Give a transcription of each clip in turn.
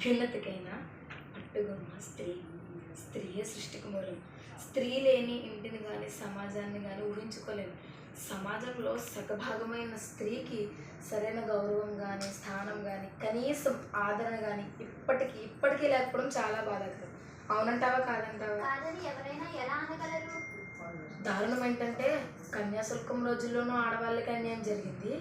అభ్యున్నతికైన పట్టుగొమ్మ స్త్రీ స్త్రీయే సృష్టికి మూలం. స్త్రీ లేని ఇంటిని కానీ సమాజాన్ని కానీ ఊహించుకోలేము సమాజంలో సగభాగమైన స్త్రీకి సరైన గౌరవం కానీ స్థానం కానీ కనీసం ఆదరణ కానీ ఇప్పటికీ ఇప్పటికీ లేకపోవడం చాలా బాధాకరం. అవునంటావా కాదంటావా? దారుణం ఏంటంటే కన్యాశుల్కం రోజుల్లోనూ ఆడవాళ్ళకి అన్యాయం జరిగింది.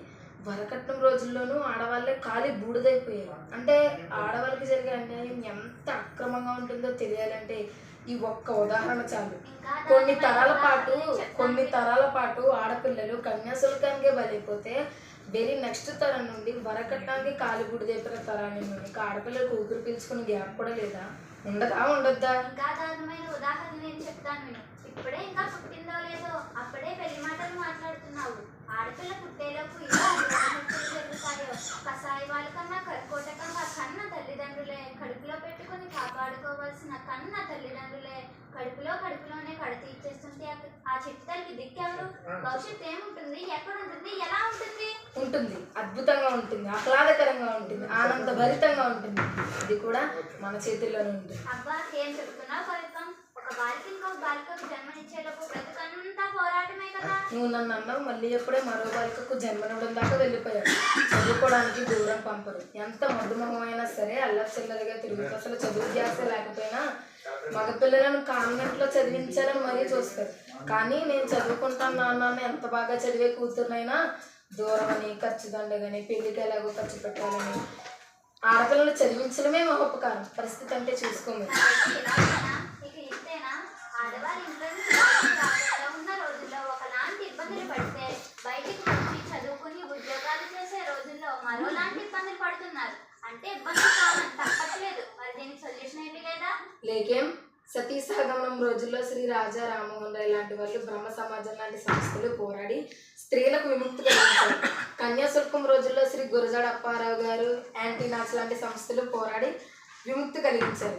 వరకట్నం రోజుల్లోనూ ఆడవాళ్ళే ఖాళీ బూడిదైపోయారు. అంటే ఆడవాళ్ళకి జరిగే అన్యాయం ఎంత అక్రమంగా ఉంటుందో తెలియాలంటే ఈ ఒక్క ఉదాహరణ చాలు. కొన్ని తరాల పాటు కొన్ని తరాల పాటు ఆడపిల్లలు కన్యాశుల్కానికే బలైపోతే వెరీ నెక్స్ట్ తరం నుండి వరకట్నానికి కాలి బూడిదైపోయిన తరాన్ని నుండి ఇంకా ఆడపిల్లలకు ఊపిరి పీల్చుకునే గ్యాప్ కూడా లేదా? ఉండదా ఉండొద్దా? ఇంకా దారుణమైన ఉదాహరణ నేను చెప్తాను ఇప్పుడే ఇంకా పుట్టిందో లేదో అప్పుడే పెళ్ళి మాటలు మాట్లాడుతున్నావు. ఆడపిల్ల పుట్టేలోపు జరుగుతాయో కసాయి వాళ్ళ కన్నా కర్కోటకంగా కన్న తల్లిదండ్రులే. కడుపులో పెట్టుకుని కాపాడుకోవాల్సిన కన్న తల్లిదండ్రులే. కడుపులో కడుపులోనే కడుపు ఇచ్చేస్తుంటే ఆ- చిట్టలకి దిక్కెవరు? భవిష్యత్తు ఏముంటుంది? ఎక్కడ ఉంటుంది ఎలా ఉంటుంది? ఉంటుంది. అద్భుతంగా ఉంటుంది. ఆహ్లాదకరంగా ఉంటుంది. ఆనందభరితంగా ఉంటుంది. ఇది కూడా మన చేతుల్లోనే ఉంటుంది. అబ్బా ఏం చెప్తున్నావు ఫలితం ఒక బాలిక ఇంకొక బాలికకు జన్మనిచ్చేలోపు బ్రతుకంతా పోరాటమే కదా నువ్వు నన్ను అన్నావు మళ్ళీ ఎప్పుడే మరో బాలికకు జన్మనివ్వడం దాకా వెళ్ళిపోయాడు చదువుకోవడానికి దూరం పంపరు. ఎంత మధుమహమైనా సరే అల్లరి చిల్లరిగా తిరుగుతూ అసలు చదువు ధ్యాస లేకపోయినా మగపిల్లలను కాన్వెంట్లో చదివించాలని మరీ చూస్తారు. కానీ నేను చదువుకుంటాను నాన్న ఎంత బాగా చదివే కూతురునైనా దూరం అని ఖర్చు దండగని పెళ్ళికి ఎలాగో ఖర్చు పెట్టాలని ఆడపిల్లలు చదివించడమే మా ఉపకారం. పరిస్థితి అంటే చూసుకోండి ఆడవారి ఇంట్లో నుంచి ఉన్న రోజుల్లో ఒకలాంటి ఇబ్బందులు పడితే బయటికి వచ్చి చదువుకుని ఉద్యోగాలు చేసే రోజుల్లో మరోలాంటి ఇబ్బందులు పడుతున్నారు. అంటే ఇబ్బందులు కావాలి తప్పట్లేదు. మరి దీనికి సొల్యూషన్ ఏమీ లేదా? లేకేం? సతీ సహగమనం రోజుల్లో శ్రీ రాజా రామ్మోహన్ రాయ్ లాంటి వాళ్ళు బ్రహ్మ సమాజం లాంటి సంస్థలు పోరాడి స్త్రీలకు విముక్తి కలిగించారు. కన్యాశుల్కం రోజుల్లో శ్రీ గురజాడ అప్పారావు గారు యాంటీనాక్స్ లాంటి సంస్థలు పోరాడి విముక్తి కలిగించారు.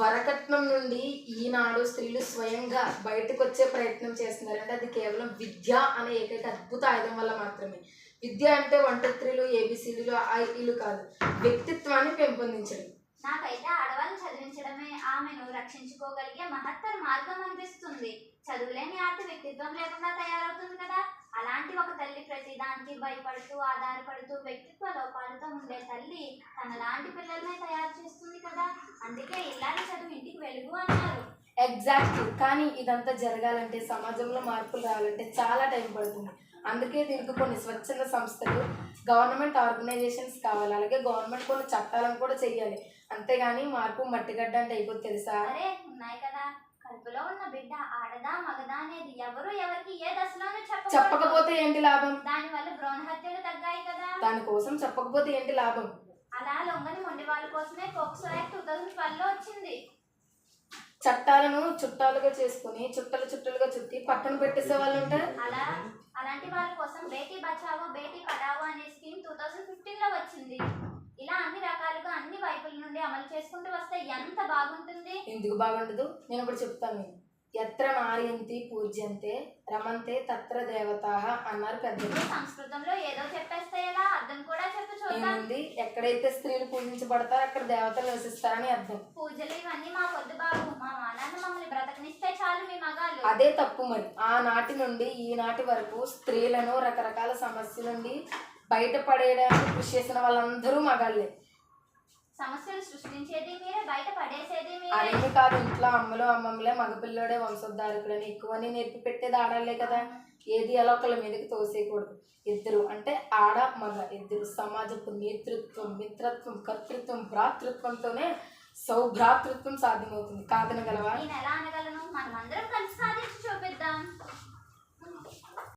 వరకట్నం నుండి ఈనాడు స్త్రీలు స్వయంగా బయటకు వచ్చే ప్రయత్నం చేస్తున్నారు అంటే అది కేవలం విద్య అనే ఏకైక అద్భుత ఆయుధం వల్ల మాత్రమే. విద్య అంటే వంట స్త్రీలు ఏబిసిడీలు ఐఈలు కాదు. వ్యక్తిత్వాన్ని పెంపొందించడం. నాకైతే ఆడవాళ్ళని చదివించడమే ఆమెను రక్షించుకోగలిగే మహత్తర మార్గం అనిపిస్తుంది. చదువులేని ఆట వ్యక్తిత్వం లేకుండా తయారవుతుంది కదా? అలాంటి ఒక తల్లి ప్రతి దానికి భయపడుతూ ఆధారపడుతూ వ్యక్తిత్వ లోపాలతో ఉండే తల్లి తనలాంటి పిల్లల్ని తయారు చేస్తుంది కదా? అందుకే ఇల్లాలి చదువు ఇంటికి వెలుగు అన్నారు ఎగ్జాక్ట్లీ కానీ ఇదంతా జరగాలంటే సమాజంలో మార్పులు రావాలంటే చాలా టైం పడుతుంది. అందుకే దీనికి కొన్ని స్వచ్ఛంద సంస్థలు గవర్నమెంట్ ఆర్గనైజేషన్స్ కావాలి. అలాగే గవర్నమెంట్ కొన్ని చట్టాలను కూడా చెయ్యాలి. అంతేగాని మార్పు మట్టిగడ్డ అంటే అయిపోతుంది తెలుసా? అరే ఉన్నాయి కదా. కడుపులో ఉన్న బిడ్డ ఆడదా మగదా అనేది ఎవరు ఎవరికి ఏ దశలోనూ చెప్పకపోతే ఏంటి లాభం? దాని వల్ల భ్రూణ హత్యలు తగ్గాయి కదా. దానికోసం చెప్పకపోతే ఏంటి లాభం? అలా లొంగని మొండి వాళ్ళ కోసమే పోక్సో యాక్ట్ టూ థౌసండ్ ట్వెల్వ్లో వచ్చింది. చట్టాలను చుట్టాలుగా చేసుకుని చుట్టలు చుట్టలుగా చుట్టి పక్కన పెట్టేసే వాళ్ళు ఉంటారు అలా అలాంటి వాళ్ళ కోసం బేటీ బచావో బేటీ పడావో అనే స్కీమ్ టూ థౌసండ్ ఫిఫ్టీన్లో వచ్చింది. నుండి అమలు చేసుకుంటూ వస్తే ఎంత బాగుంటుంది? ఎందుకు బాగుండదు? నేను ఇప్పుడు చెప్తాను ఎత్ర నార్యంతి పూజ్యంతే రమంతే తత్ర దేవతాహ అన్నారు పెద్దలు. సంస్కృతంలో ఏదో చెప్పేస్తే ఎలా? అర్థం కూడా చెప్పు చూద్దాం. ఏముంది? ఎక్కడైతే స్త్రీలు పూజించబడతారో అక్కడ దేవతలు నివసిస్తారని అర్థం. పూజలు ఇవన్నీ మా వద్దు బాబు మా మానాన్న మమ్మల్ని బ్రతకనిస్తే చాలు మీ మగాళ్ళు. అదే తప్పు మరి. ఆనాటి నుండి ఈనాటి వరకు స్త్రీలను రకరకాల సమస్యల నుండి బయటపడేయడానికి కృషి చేసిన వాళ్ళందరూ మగాళ్ళే. సమస్యలు సృష్టించేది మీరే బయట పడేసేది మీరే. కాదు ఇంట్లో అమ్మలు అమ్మమ్మలే మగపిల్లోడే వంశోద్ధారకులని. ఎక్కువని నేర్పి పెట్టేది ఆడాలే కదా. ఏది ఎలా ఒకళ్ళ మీదకి తోసేయకూడదు. ఇద్దరు అంటే ఆడ మగ. ఇద్దరు సమాజపు నేతృత్వం మిత్రత్వం కర్తృత్వం భ్రాతృత్వంతోనే సౌభ్రాతృత్వం సాధ్యమవుతుంది. కాదనగలవా? నేను ఎలా అనగలను? మనం అందరం కలిసి సాధించి చూపిద్దాం.